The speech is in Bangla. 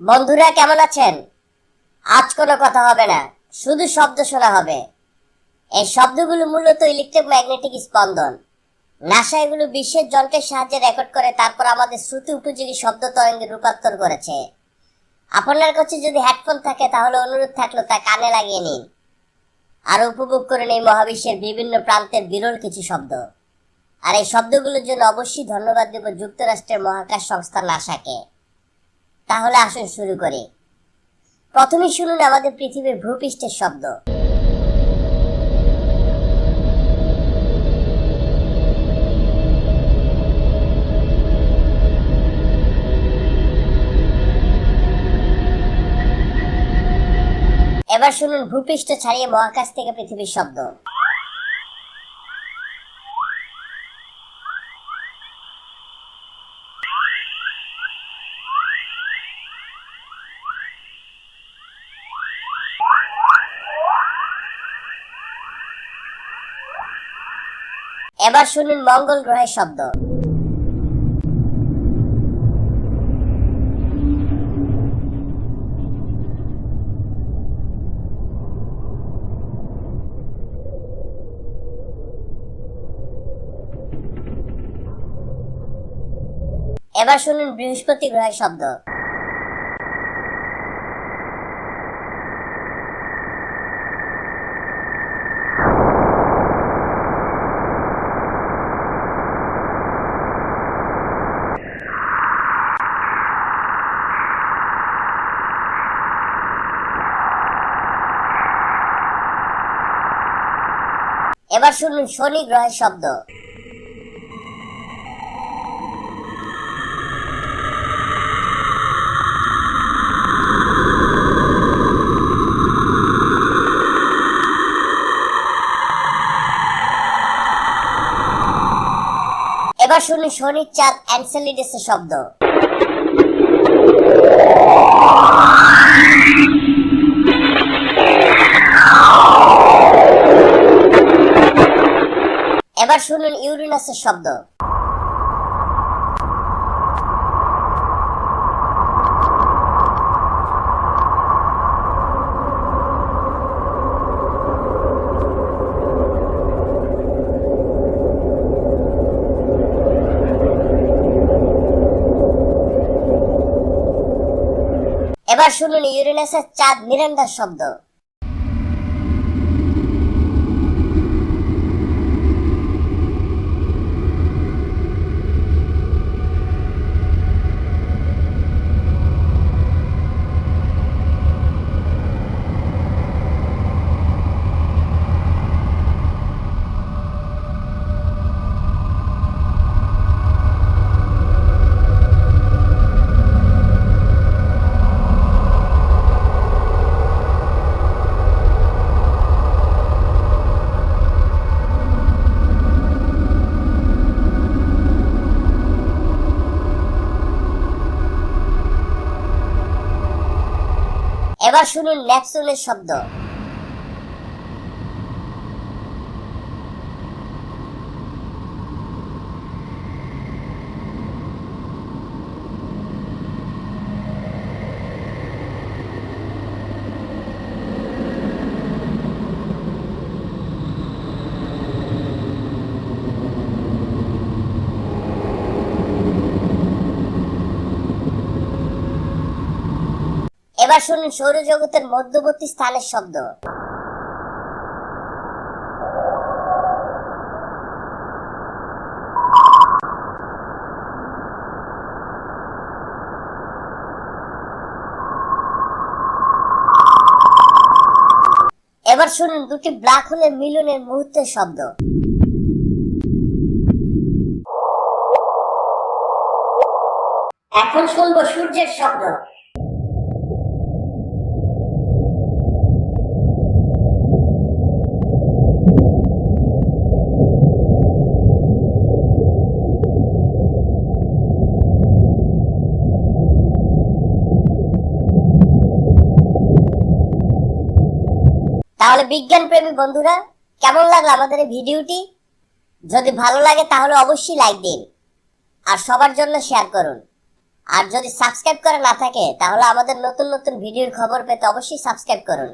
বন্ধুরা, কেমন আছেন? আজ কোনো কথা হবে না, শুধু শব্দ শোনা হবে। এই শব্দগুলো মূলত ইলেকট্রোম্যাগনেটিক স্পন্দন। নাসা এগুলো বিশ্বের যন্ত্রের সাহায্যে রেকর্ড করে, তারপর আমাদের শ্রুতি উপযোগী শব্দ তরঙ্গে রূপান্তর করেছে। আপনার কাছে যদি হেডফোন থাকে, তাহলে অনুরোধ থাকল তা কানে লাগিয়ে নিন। আর উপভোগ করুন এই মহাবিশ্বের বিভিন্ন প্রান্তের বিরল কিছু শব্দ। আর এই শব্দগুলোর জন্য অবশ্যই ধন্যবাদ দেব যুক্তরাষ্ট্রের মহাকাশ সংস্থা নাসাকে তাহলে আসুন শুরু করি। প্রথমে শুনুন আমাদের পৃথিবীর ভূপৃষ্ঠের শব্দ। এবার শুনুন ভূপৃষ্ঠ ছাড়িয়ে মহাকাশ থেকে পৃথিবীর শব্দ। এবার শুনুন মঙ্গল গ্রহের শব্দ। এবার শুনুন বৃহস্পতি গ্রহের শব্দ। এবার শুনুন শনি গ্রহের শব্দ। এবার শুনুন শনির চাঁদ অ্যান্সেলিডেসের শব্দ। শুনুন ইউরেনাসের শব্দ। এবার শুনুন ইউরেনাসের চাঁদ মিরান্ডার শব্দ। এবার শুনুন ন্যাপসুনের শব্দ। এবার শুনুন সৌরজগতের মধ্যবর্তী স্থানের শব্দ। এবার শুনুন দুটি ব্ল্যাক হোলের মিলনের মুহূর্তের শব্দ। এখন শুনব সূর্যের শব্দ। তাহলে বিজ্ঞান প্রেমী বন্ধুরা, কেমন লাগল আমাদের এই ভিডিওটি? যদি ভালো লাগে তাহলে অবশ্যই লাইক দিন আর সবার জন্য শেয়ার করুন। আর যদি সাবস্ক্রাইব করা না থাকে তাহলে আমাদের নতুন নতুন ভিডিওর খবর পেতে অবশ্যই সাবস্ক্রাইব করুন।